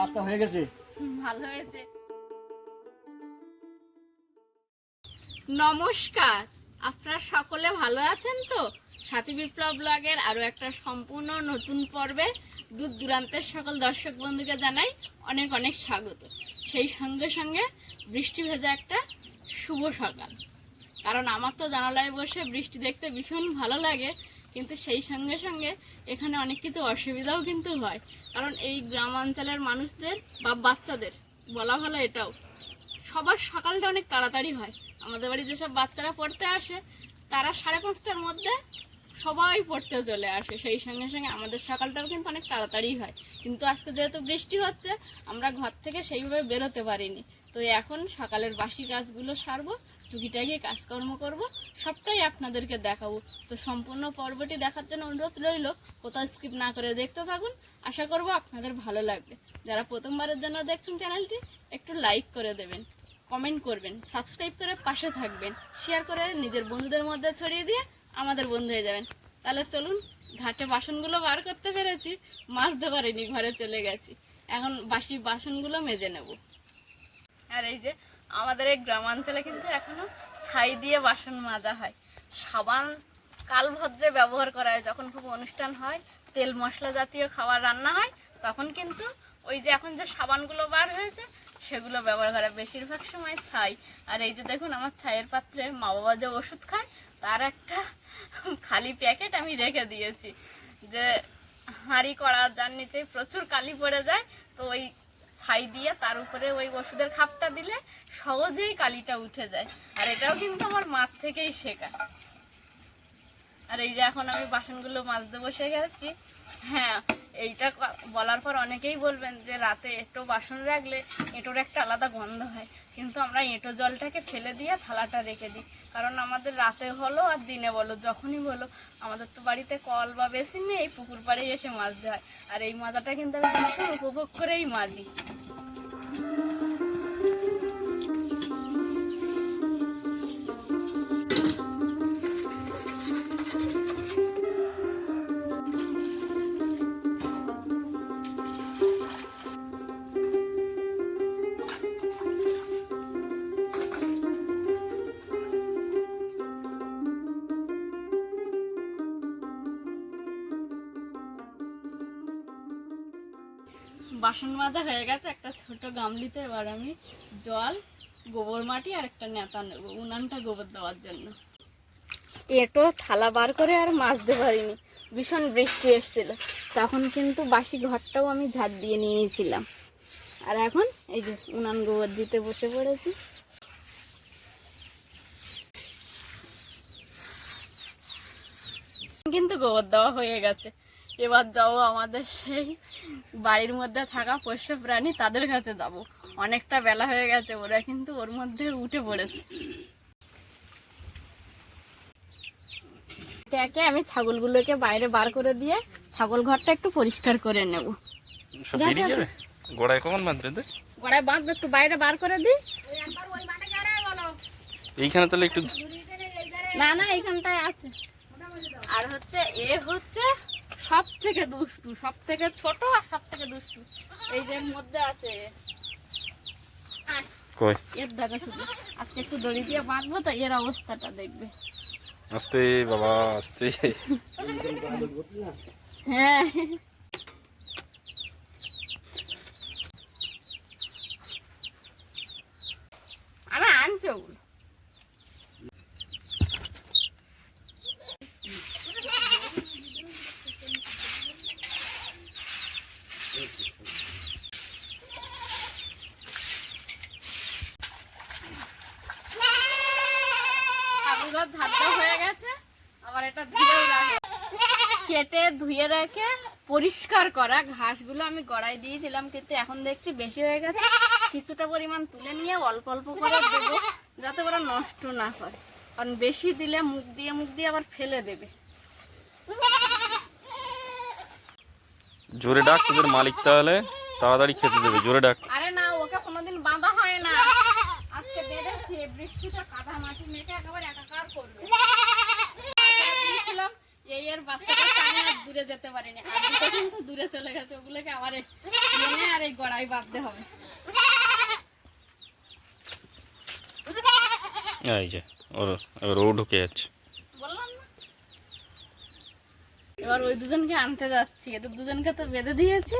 রাস্তা হয়ে গেছে। ভালো হয়েছে। নমস্কার। আপনারা সকলে ভালো আছেন তো? সাথী বিপ্লব ব্লগের আরও একটা সম্পূর্ণ নতুন পর্বে দূর দূরান্তের সকল দর্শক বন্ধুকে জানাই অনেক অনেক স্বাগত। সেই সঙ্গে সঙ্গে বৃষ্টি ভেজা একটা শুভ সকাল। কারণ আমার তো জানালায় বসে বৃষ্টি দেখতে ভীষণ ভালো লাগে। কিন্তু সেই সঙ্গে সঙ্গে এখানে অনেক কিছু অসুবিধাও কিন্তু হয়। কারণ এই গ্রাম অঞ্চলের মানুষদের বা বাচ্চাদের, বলা ভালো এটাও, সবার সকালটা অনেক তাড়াতাড়ি হয়। আমাদের বাড়ি যেসব বাচ্চারা পড়তে আসে, তারা সাড়ে পাঁচটার মধ্যে সবাই পড়তে চলে আসে। সেই সঙ্গে সঙ্গে আমাদের সকালটাও কিন্তু অনেক তাড়াতাড়ি হয়। কিন্তু আজকে যেহেতু বৃষ্টি হচ্ছে, আমরা ঘর থেকে সেইভাবে বেরোতে পারিনি। তো এখন সকালের বাসি গাছগুলো সারবো টুকিটাকি কাজকর্ম করব, সবটাই আপনাদেরকে দেখাবো। তো সম্পূর্ণ পর্বটি দেখার জন্য অনুরোধ রইল, কোথাও স্কিপ না করে দেখতে থাকুন। আশা করব আপনাদের ভালো লাগবে। যারা প্রথমবারের জন্য দেখছেন চ্যানেলটি, একটু লাইক করে দেবেন কমেন্ট করবেন সাবস্ক্রাইব করে পাশে থাকবেন শেয়ার করে নিজের বন্ধুদের মধ্যে ছড়িয়ে দিয়ে আমাদের বন্ধু হয়ে যাবেন। তাহলে চলুন, ঘাটে বাসনগুলো বার করতে পেরেছি মাজতে পারিনি ঘরে চলে গেছি। এখন বাসি বাসনগুলো মেজে নেব। আর এই যে আমাদের এই গ্রামাঞ্চলে কিন্তু এখনও ছাই দিয়ে বাসন মাজা হয়। সাবান কালভদ্রে ব্যবহার করা হয়। যখন খুব অনুষ্ঠান হয়, তেল মশলা জাতীয় খাবার রান্না হয়, তখন কিন্তু ওই যে এখন যে সাবানগুলো বার হয়েছে, সেগুলো ব্যবহার করা। বেশিরভাগ সময় ছাই। আর এই যে দেখুন, আমার ছাইয়ের পাত্রে মা বাবা যে ওষুধ খায়, তার একটা খালি প্যাকেট আমি রেখে দিয়েছি। যে হাঁড়ি করা, যার নিচে প্রচুর কালি পড়ে যায়, তো ওই ছাই দিয়ে তার উপরে ওই ওষুধের খাপটা দিলে সহজেই কালিটা উঠে যায়। আর এটাও কিন্তু আমার মাঠ থেকেই শেখা আর এই যে এখন আমি বাসনগুলো মাজতে বসে গেছি। হ্যাঁ এইটা বলার পর অনেকেই বলবেন যে রাতে এঁটো বাসন রাখলে এঁটোর একটা আলাদা গন্ধ হয়। কিন্তু আমরা এঁটো জলটাকে ফেলে দিয়ে থালাটা রেখে দিই। কারণ আমাদের রাতে হলো আর দিনে বলো, যখনই বলো, আমাদের তো বাড়িতে কল বা বেসিন নেই, পুকুর পাড়েই এসে মাজতে হয়। আর এই মাজাটা কিন্তু আমি ভীষণ উপভোগ করেই মাজি। Música বাসন মাজা হয়ে গেছে, একটা ছোট গামলিতে এবার আমি জল, গোবর মাটি আর একটা নেতা নেব, উনানটা গোবর দেওয়ার জন্য। এটো থালা বার করে আর মাজতে পারিনি, ভীষণ বৃষ্টি এসেছিল। তখন কিন্তু বাসি ঘরটাও আমি ঝাড় দিয়ে নিয়েছিলাম। আর এখন এই যে উনান গোবর দিতে বসে পড়েছি। কিন্তু গোবর দেওয়া হয়ে গেছে। এবার যাব আমাদের সেই বাড়ির মধ্যে থাকা পোষ্য প্রাণী তাদের কাছে যাব। অনেকটা বেলা হয়ে গেছে ওরা কিন্তু ওর মধ্যে উঠে পড়েছে। একে আমি ছাগলগুলোকে বাইরে বার করে দিয়ে ছাগল ঘরটা একটু পরিষ্কার করে নেব। গোড়ায় কখন বাঁধবে গড়ায় বাঁধবো একটু বাইরে বার করে দিই। এইখানে তাহলে একটু না না এইখানটায় আছে। আর হচ্ছে এ হচ্ছে সব থেকে দুষ্টু সব থেকে ছোট আর সব থেকে দুষ্টু। এই যে মধ্যে আছে। আয়, কই? এর দেখো শুধু। আজকে একটু দড়ি দিয়ে বাঁধবো তো এর অবস্থাটা দেখবে। আস্তে বাবা আস্তে। হ্যাঁ। আনছি ওগুলো ছাগলঘর ঝাড়টা হয়ে গেছে আবার এটা ধুয়েও রাখে কেটে ধুয়ে রেখে পরিষ্কার করা। ঘাসগুলো আমি গড়াই দিয়েছিলাম কিন্তু এখন দেখছি বেশি হয়ে গেছে। কিছুটা পরিমাণ তুলে নিয়ে অল্প অল্প করে দেবো যাতে ওরা নষ্ট না করে কারণ বেশি দিলে মুখ দিয়ে মুখ দিয়ে আবার ফেলে দেবে। জোরে ডাক তোদের মালিক তাহলে। তাড়াতাড়ি খেতে দেবে জোরে ডাক। আরে না ওকে কোনোদিন বাঁধা হয় না। আজকে বেঁধেছি বৃষ্টিতে কাদা মাটি মেখে একেবারে একাকার করবে তারপরে দিয়েছিলাম এই বাচ্চাটা আমি আর দূরে যেতে পারিনি। আর দুটো কিন্তু দূরে চলে গেছে ওগুলোকে আমার এনে আর এই গড়াই বাঁধতে হবে। এই যে ওর এবার ও ঢুকে যাচ্ছে। বললাম না। এবার ওই দুজনকে আনতে যাচ্ছি এদের দুজনকে তো বেঁধে দিয়েছে।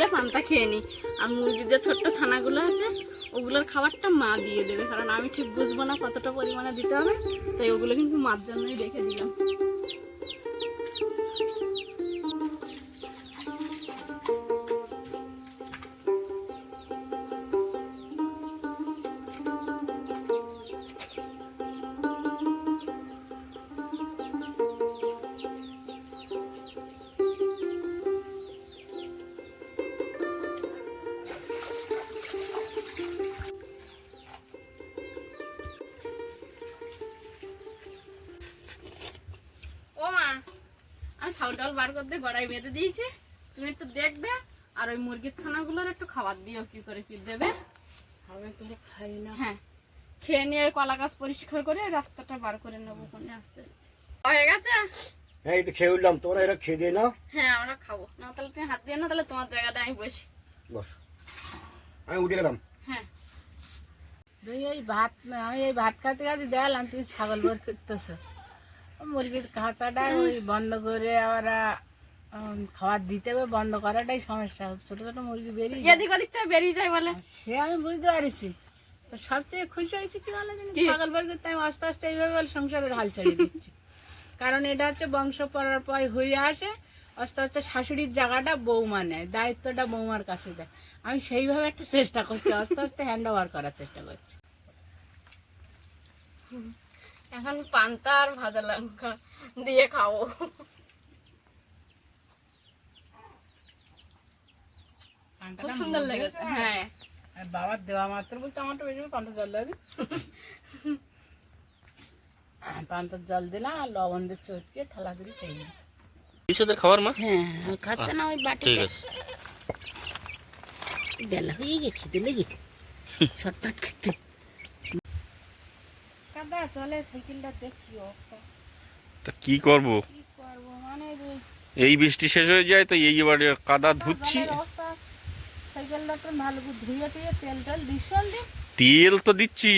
মুখ পান্তা খেয়ে নিই। আর মুরগির যে ছোট্ট ছানাগুলো আছে, ওগুলোর খাবারটা মা দিয়ে দেবে, কারণ আমি ঠিক বুঝব না কতটা পরিমাণে দিতে হবে, তাই ওগুলো কিন্তু মার জন্যই রেখে দিলাম। গড়াই বেঁধে দিয়েছি। তুমি একটু দেখবে আর ওই মুরগির ছানাগুলোর একটু খাবার দিও কি করে কি দেবে। আমি তোর খাই না। হ্যাঁ খেয়ে নিয়ে কলা গাছ পরিষ্কার করে রাস্তাটা বার করে নেব কোনে আস্তে আস্তে। হয়ে গেছে? হ্যাঁ এই তো খেয়ে উঠলাম তোমরা খেয়ে দিয়ে নাও। হ্যাঁ আমরা খাব। না তাহলে তুমি হাত দিয়ে না তাহলে তোমার জায়গাটা আমি বসি। বস। আমি উঠে গেলাম। হ্যাঁ। তুই এই ভাত আমি এই ভাত খাতে খাতে দেখলাম তুই ছাগল বার করতেছ মুরগির খাঁচাটা ওই বন্ধ করে আবার খাবার দিতে হবে বন্ধ করাটাই সমস্যা। ছোট ছোট মুরগি বেরিয়ে। এদিক ওদিক থেকে বেরিয়ে যায় বলে। সে আমি বুঝতে পারছি। সবচেয়ে খুশি হয়েছে কি বলে? ছাগল বার করতে আমি আস্তে আস্তে এইভাবে বলে সংসারের হাল ছেড়ে দিচ্ছি। কারণ এটা হচ্ছে বংশ পরাপয় হয়ে আসে আস্তে আস্তে শাশুড়ির জায়গাটা বৌমা নেয় দায়িত্বটা বৌমার কাছে দেয়। আমি সেইভাবে একটা চেষ্টা করছি আস্তে আস্তে হ্যান্ড ওভার করার চেষ্টা করছি। এখন পান্তা আর ভাজা লঙ্কা দিয়ে খাব। খুব সুন্দর লেগেছে হ্যাঁ। বাবার দেওয়া মাত্র বলতে আমারটা বেশি পান্তার জল লাগে পান্তার জল দিলাম আর লবণ দিয়ে চটকে থালা করে খেয়ে নিই কিসেদের খাবার মা? হ্যাঁ খাচ্ছে না ওই বাটিতে। বেলা হয়ে গিয়ে খেতে লেগে শর্টকাট খেতে। কাদা চলে সাইকেলটা দেখ অবস্থা। তা কি করব? কি করব মানে এই বৃষ্টি শেষ হয়ে যায় তো এই এবারে কাদা ধুচ্ছি। ভালো করে ধুয়ে টুয়ে তেল টেল তেল তো দিচ্ছি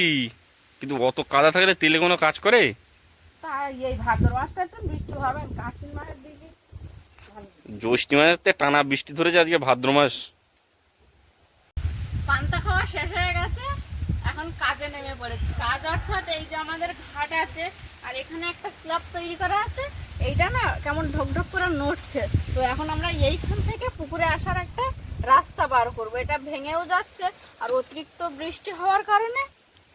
কিন্তু অত কাদা থাকলে তেলে কোনো কাজ করে? তা এই ভাদ্র মাসটা একটু বৃষ্টি হবে কাশিন মাসের দিকে। জ্যৈষ্ঠী টানা বৃষ্টি ধরেছে আজকে ভাদ্র মাস। পান্তা খাওয়া শেষ হয়ে গেছে এখন কাজে নেমে পড়েছি। কাজ অর্থাৎ এই যে আমাদের ঘাট আছে আর এখানে একটা স্ল্যাব তৈরি করা আছে এইটা না কেমন ঢক ঢক করে নড়ছে। তো এখন আমরা এইখান থেকে পুকুরে আসার একটা রাস্তা বার করব। এটা ভেঙেও যাচ্ছে আর অতিরিক্ত বৃষ্টি হওয়ার কারণে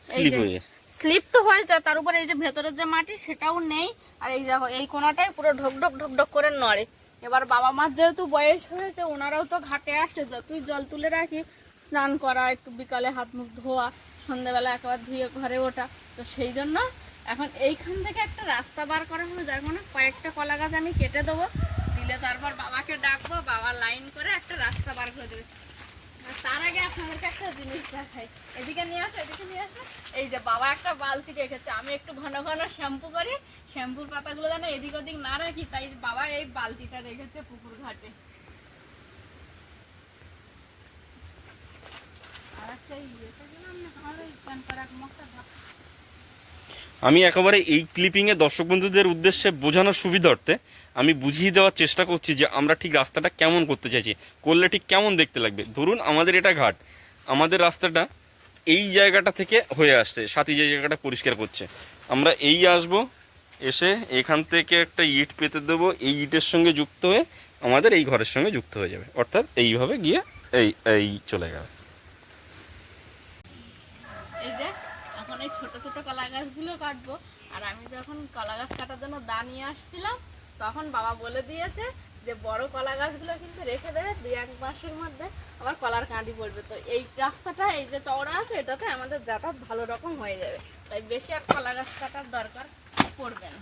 এই স্লিপ যে হয়ে স্লিপ তো হয়েছে তার উপরে এই যে ভেতরের যে মাটি সেটাও নেই। আর এই দেখো এই কোনাটাই পুরো ঢক ঢক ঢক ঢক করে নড়ে। এবার বাবা মার যেহেতু বয়স হয়েছে ওনারাও তো ঘাটে আসে যতই জল তুলে রাখি স্নান করা একটু বিকালে হাত মুখ ধোয়া সন্ধ্যেবেলা একবার ধুয়ে ঘরে ওঠা। তো সেই জন্য এখন এইখান থেকে একটা রাস্তা বার করা হবে যার মানে কয়েকটা কলা গাছ আমি কেটে দেবো। দিলে তারপর বাবাকে ডাকবো, বাবা লাইন করে একটা রাস্তা বার করে দেবে। তার আগে আপনাদেরকে একটা জিনিস দেখাই। এদিকে নিয়ে আসো, এদিকে নিয়ে আসো। এই যে বাবা একটা বালতি রেখেছে, আমি একটু ঘন ঘন শ্যাম্পু করি। শ্যাম্পুর পাতাগুলো যেন এদিক ওদিক না রাখি, তাই বাবা এই বালতিটা রেখেছে পুকুর ঘাটে। আর একটা ইয়েতে গেলাম না আমার ওই পারাক মশলা ভাত আমি একেবারে এই ক্লিপিংয়ে দর্শক বন্ধুদের উদ্দেশ্যে বোঝানোর সুবিধার্থে আমি বুঝিয়ে দেওয়ার চেষ্টা করছি যে আমরা ঠিক রাস্তাটা কেমন করতে চাইছি, করলে ঠিক কেমন দেখতে লাগবে। ধরুন আমাদের এটা ঘাট, আমাদের রাস্তাটা এই জায়গাটা থেকে হয়ে আসছে, সাথী যে জায়গাটা পরিষ্কার করছে। আমরা এই আসব, এসে এখান থেকে একটা ইট পেতে দেবো, এই ইটের সঙ্গে যুক্ত হয়ে আমাদের এই ঘরের সঙ্গে যুক্ত হয়ে যাবে। অর্থাৎ এইভাবে গিয়ে এই এই চলে যাবে এই যে এখন এই ছোট ছোট কলা গাছগুলো কাটবো। আর আমি যখন কলা গাছ কাটার জন্য দা নিয়ে আসছিলাম, তখন বাবা বলে দিয়েছে যে, বড় কলা গাছগুলো কিন্তু রেখে দেবে দুই এক মাসের মধ্যে। আবার কলার কাঁদি পড়বে। তো এই রাস্তাটা, এই যে চওড়া আছে, এটাতে আমাদের যাতায়াত ভালো রকম হয়ে যাবে। তাই বেশি আর কলা গাছ কাটার দরকার পড়বে না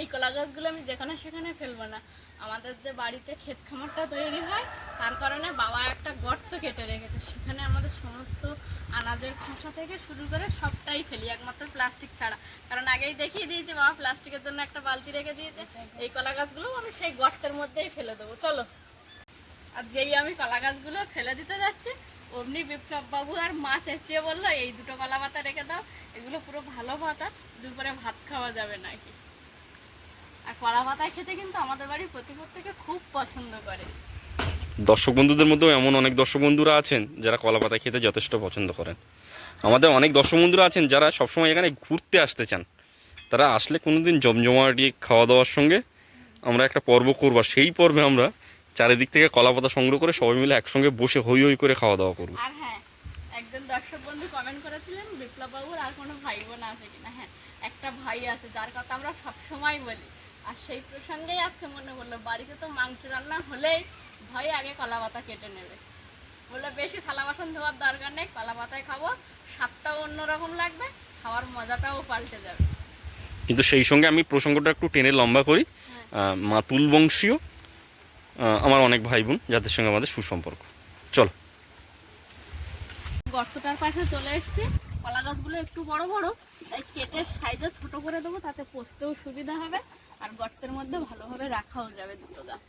এই কলা গাছগুলো আমি যেখানে সেখানে ফেলব না। আমাদের যে বাড়িতে ক্ষেত খামারটা তৈরি হয়, তার কারণে বাবা একটা গর্ত কেটে রেখেছে। সেখানে আমাদের সমস্ত আনাজের খোসা থেকে শুরু করে সবটাই ফেলি, একমাত্র প্লাস্টিক ছাড়া। কারণ আগেই দেখিয়ে দিয়েছে, বাবা প্লাস্টিকের জন্য একটা বালতি রেখে দিয়েছে। এই কলা গাছগুলো আমি সেই গর্তের মধ্যেই ফেলে দেবো। চলো। আর যেই আমি কলা গাছগুলো ফেলে দিতে যাচ্ছি, অমনি বিপ্লব বাবু আর মা চেঁচিয়ে বলল, এই দুটো কলা পাতা রেখে দাও, এগুলো পুরো ভালো পাতা, দুপুরে ভাত খাওয়া যাবে নাকি? আর কলা পাতায় খেতে কিন্তু আমাদের বাড়ির প্রতি প্রত্যেকে খুব পছন্দ করে। দর্শক বন্ধুদের মধ্যেও এমন অনেক দর্শক বন্ধুরা আছেন যারা কলা পাতা খেতে যথেষ্ট পছন্দ করেন। আমাদের অনেক দর্শক বন্ধুরা আছেন যারা সবসময় এখানে ঘুরতে আসতে চান। তারা আসলে কোনোদিন জমজমাটি খাওয়া দাওয়ার সঙ্গে আমরা একটা পর্ব করব সেই পর্বে আমরা চারিদিক থেকে কলা পাতা সংগ্রহ করে সবাই মিলে একসঙ্গে বসে হই হই করে খাওয়া দাওয়া করব। আর হ্যাঁ একজন দর্শক বন্ধু কমেন্ট করেছিলেন বিপ্লব বাবুর আর কোনো ভাই বোন আছে কিনা? হ্যাঁ একটা ভাই আছে যার কথা আমরা সব সময় বলি। আর সেই প্রসঙ্গেই আজকে মনে পড়ল বাড়িতে তো মাংস রান্না হলেই ভয় আগে কলা পাতা কেটে নেবে। বলল বেশি থালা বাসন ধোয়ার দরকার নেই কলা পাতায় খাব স্বাদটাও অন্যরকম লাগবে খাওয়ার মজাটাও পাল্টে যাবে। কিন্তু সেই সঙ্গে আমি প্রসঙ্গটা একটু টেনে লম্বা করি। মাতুল বংশীয় আমার অনেক ভাই বোন যাদের সঙ্গে আমাদের সুসম্পর্ক। চলো। গর্তটার পাশে চলে এসেছি। কলা গাছগুলো একটু বড় বড় তাই কেটে সাইজে ছোট করে দেবো তাতে পোষতেও সুবিধা হবে। আর গর্তের মধ্যে ভালোভাবে রাখাও যাবে দুটো গাছ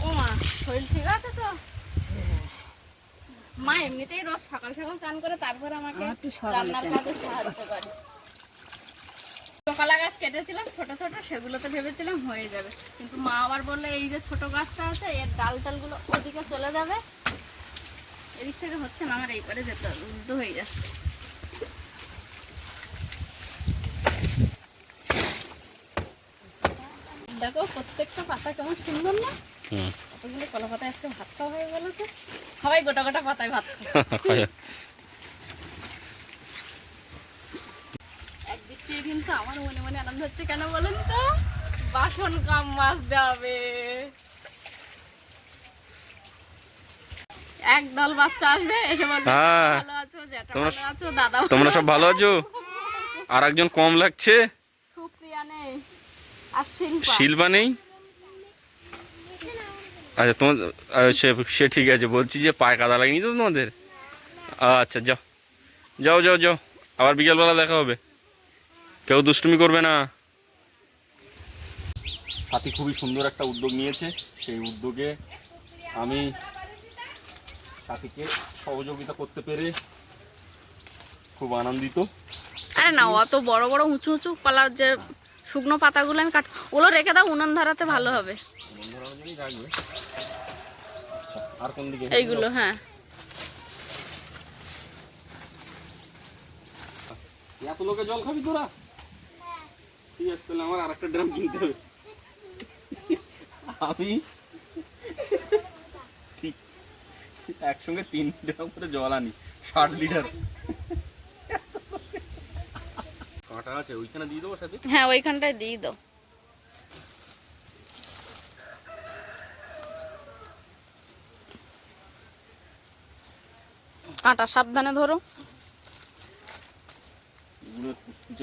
ও মা শরীর ঠিক আছে তো মা এমনিতেই রোজ সকাল সকাল চান করে তারপর আমাকে রান্নার কাজে সাহায্য করে। কলা গাছ কেটেছিলাম ছোট ছোট সেগুলোতে ভেবেছিলাম হয়ে যাবে। কিন্তু মা আবার বললে এই যে ছোট গাছটা আছে এর ডাল টালগুলো ওদিকে চলে যাবে। এদিক থেকে হচ্ছে না আমার এই পারে যেতে উল্টো হয়ে যাচ্ছে। দেখো প্রত্যেকটা পাতা কেমন সুন্দর না? কতগুলো কলা পাতায় আজকে ভাত খাওয়া হয়ে গেল তো সবাই গোটা গোটা পাতায় ভাত খায় একদিক থেকে কিন্তু আমার মনে মনে আনন্দ হচ্ছে কেন বলুন তো বাসন কাম মাছ দেবে এক বাচ্চা আসবে এসে বলবে। ভালো আছো জ্যাঠা তোমরা- ভালো আছো দাদা তোমরা সব ভালো আছো? আর একজন কম লাগছে? সুপ্রিয়া নেই। আর শিল্পা? শিল্পা নেই? আচ্ছা তোমার সে সে ঠিক আছে বলছি যে পায়ে কাদা লাগেনি তো তোমাদের? আচ্ছা যাও। যাও যাও যাও। আবার বিকেলবেলা দেখা হবে। কেউ দুষ্টুমি করবে না। সাথী খুবই সুন্দর একটা উদ্যোগ নিয়েছে। সেই উদ্যোগে আমি সাথীকে সহযোগিতা করতে পেরে খুব আনন্দিত। আরে না অত বড় বড় উঁচু উঁচু কলার যে শুকনো পাতাগুলো আমি কাট ওগুলো রেখে দাও উনুন ধরাতে ভালো হবে। আচ্ছা এইগুলো হ্যাঁ। এত লোকে জল খাবি তোরা? ঠিক আছে তাহলে আমার আর একটা ড্রাম কিনতে হবে। আমি ঠিক- একসঙ্গে তিন ড্রাম করে জল আনি ষাট লিটার। কাঁটা আছে? ওইখানে দিয়ে দেবো সাথে? হ্যাঁ ওইখানটায় দিয়ে দাও। কাঁটা সাবধানে ধরো।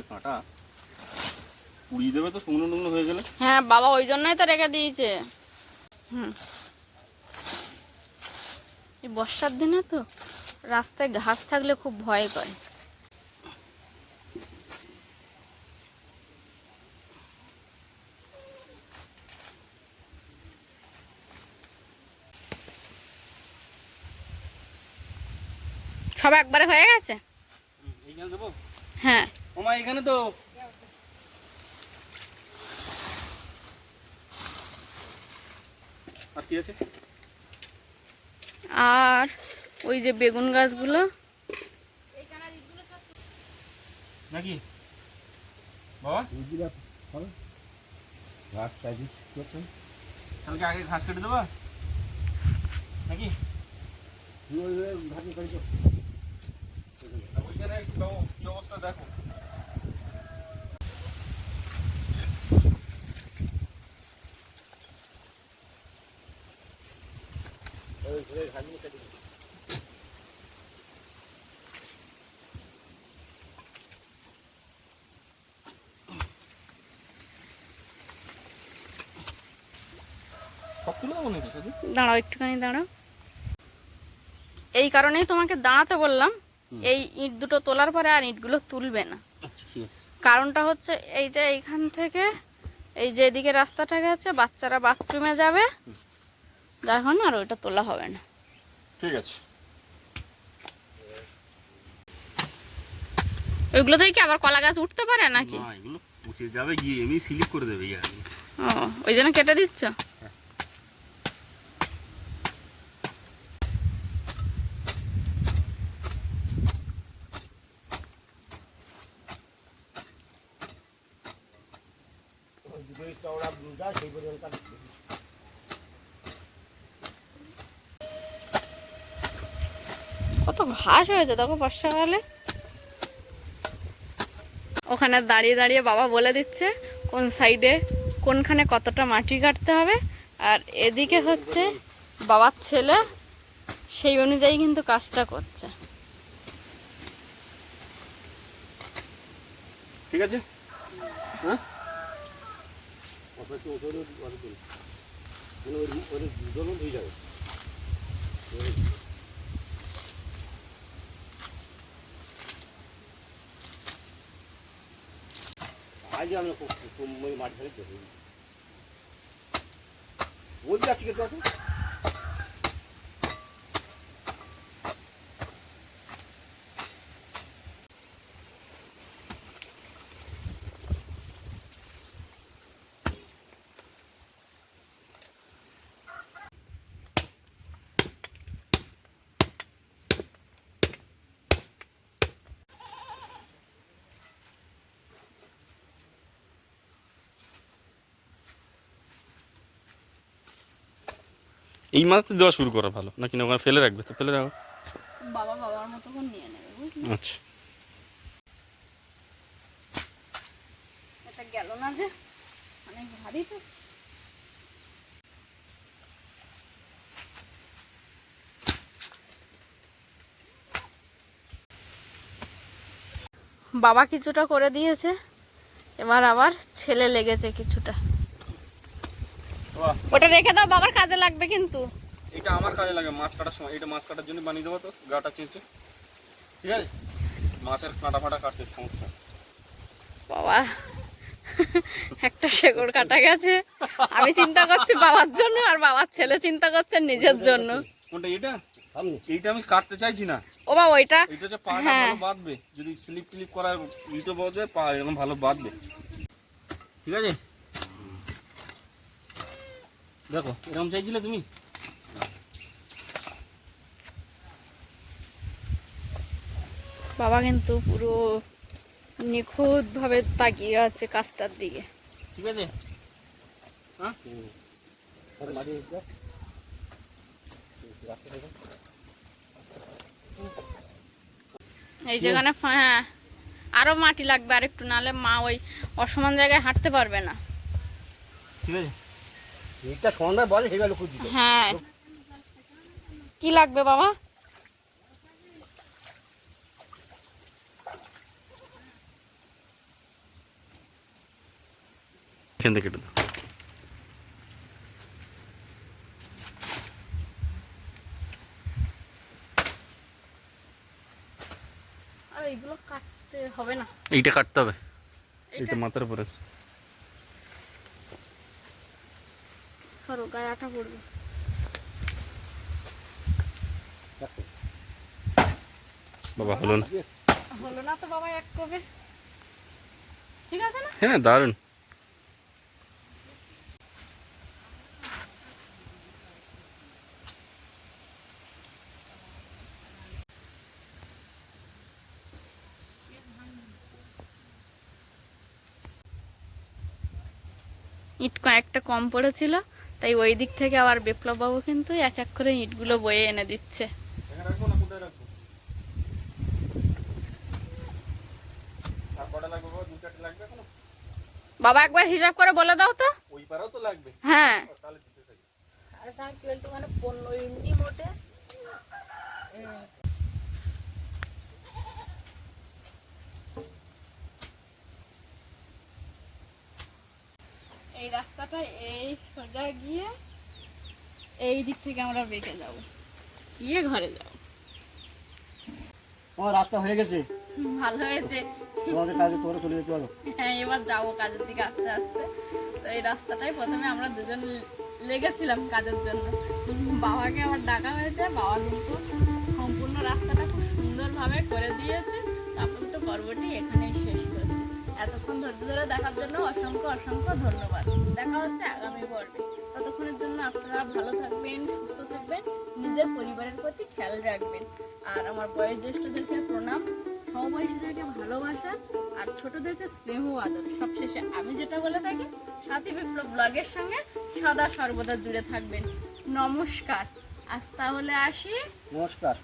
কাঁটা পুড়িয়ে দেবে তো শুকনো টুকনো হয়ে গেলে। হ্যাঁ বাবা ওই জন্যই তো রেখে দিয়েছে। হুম। এই বর্ষার দিনে তো রাস্তায় ঘাস থাকলে খুব ভয় করে। সব একবারে হয়ে গেছে? হ্যাঁ। ওমা এখানে তো। আর কি আছে? আর ওই যে বেগুন গাছগুলো। নাকি? বাবা? কালকে আগে ঘাস কেটে দেবো? নাকি? ঘাসে করি তো আর ওইখানে একটু দাও, কি দাঁড়াও একটুখানি দাঁড়াও। এই কারণেই তোমাকে দাঁড়াতে বললাম। এই ইট দুটো তোলার পরে আর ইটগুলো তুলবে না। আচ্ছা কারণটা হচ্ছে এই যে এইখান থেকে এই যে এদিকে রাস্তাটা গেছে বাচ্চারা বাথরুমে যাবে। যার কারণে আর ওইটা তোলা হবে না। ঠিক আছে। ওইগুলো থেকে কি আবার কলা গাছ উঠতে পারে নাকি? না এগুলো যাবে গিয়ে এমনি স্লিপ করে দেবে ও ওই জন্য কেটে দিচ্ছ ওই দুটোই চওড়া যা সেই পরিমাণ কাট কত ঘাস হয়েছে দেখো বর্ষাকালে ওখানে দাঁড়িয়ে দাঁড়িয়ে বাবা বলে দিচ্ছে কোন সাইডে কোনখানে কতটা মাটি কাটতে হবে আর এদিকে হচ্ছে বাবার ছেলে সেই অনুযায়ী কিন্তু কাজটা করছে ঠিক আছে হ্যাঁ দিন মানে ওই ওই দুটো হয়ে যাবে আজ আমরা মাটি ধরে ওই যাচ্ছি কিন্তু এই মাথাতে দেওয়া শুরু করা ভালো। নাকি না ওখানে ফেলে রাখবে তো? ফেলে রাখো। বাবা বাবার মতো করে নিয়ে নেবে বুঝলি? আচ্ছা। এটা গেল না যে? অনেক ভারী তো। বাবা কিছুটা করে দিয়েছে এবার আবার ছেলে লেগেছে কিছুটা। ওটা রেখে দাও বাবার কাজে লাগবে কিন্তু। এটা আমার কাজে লাগে মাছ কাটার সময়। এটা মাছ কাটার জন্য বানিয়ে দেবো তো গাটা চেঁচে ঠিক আছে? মাছের কাঁটা ফাটা কাটতে সমস্যা বাবা একটা শেকড় কাটা গেছে। আমি চিন্তা করছি বাবার জন্য আর বাবার ছেলে চিন্তা করছে নিজের জন্য। কোনটা এটা এইটা আমি কাটতে চাইছি না। ও বাবা ওইটা? এটা হচ্ছে পাটা হ্যাঁ। ভালো বাঁধবে যদি স্লিপ ক্লিপ করার ইটো বাঁধবে পা এরকম ভালো বাঁধবে। ঠিক আছে? দেখো এরকম চাইছিলে তুমি? বাবা কিন্তু পুরো নিখুঁত ভাবে তাকিয়ে আছে কাজটার দিকে। ঠিক আছে? হ্যাঁ। এই যেখানে হ্যাঁ আরও মাটি লাগবে আর একটু নালে মা ওই অসমান জায়গায় হাঁটতে পারবে না। ঠিক আছে? এইটা সন্ধ্যা বলে দিতে হ্যাঁ। কি লাগবে বাবা? এখান থেকে কেটে দাও। আর এগুলো কাটতে হবে না। এইটা কাটতে হবে। এইটা মাথার উপরে গায়ে আঠা পড়বে। বাবা হলো না। হলো না তো বাবা এক কবে ঠিক আছে না? হ্যাঁ দারুণ। ইট কয়েকটা কম পড়েছিল। তাই ওই দিক থেকে আবার বিপ্লব বাবু কিন্তু এক এক করে ইটগুলো বয়ে এনে দিচ্ছে। বাবা, একবার হিসাব করে বলে দাও তো। তো লাগবে হ্যাঁ। আর তার কি মানে মোটে। এই রাস্তাটা এই সোজা গিয়ে এই দিক থেকে আমরা বেঁকে যাব। গিয়ে ঘরে যাব। আমার রাস্তা হয়ে গেছে? ভালো হয়েছে। তোমাদের কাজে তোমরা চলে যেতে পারো। হ্যাঁ এবার যাব কাজের দিকে আস্তে আস্তে। তো এই রাস্তাটাই প্রথমে আমরা দুজন লেগেছিলাম কাজের জন্য। বাবাকে আবার ডাকা হয়েছে বাবা কিন্তু সম্পূর্ণ রাস্তাটা খুব সুন্দরভাবে করে দিয়েছে। আপাতত পর্বটি এখানেই শেষ। এতক্ষণ ধৈর্য ধরে দেখার জন্য অসংখ্য অসংখ্য ধন্যবাদ। দেখা হচ্ছে আগামী পর্বে। ততক্ষণের জন্য আপনারা ভালো থাকবেন, সুস্থ থাকবেন, নিজের পরিবারের প্রতি খেয়াল রাখবেন। আর আমার বয়োজ্যেষ্ঠদেরকে প্রণাম, সমবয়সীদেরকে ভালোবাসা, আর ছোটদেরকে স্নেহ আদর। সবশেষে আমি যেটা বলে থাকি, সাথী বিপ্লব ব্লগের সঙ্গে সদা সর্বদা জুড়ে থাকবেন। নমস্কার। আজ তাহলে আসি। নমস্কার।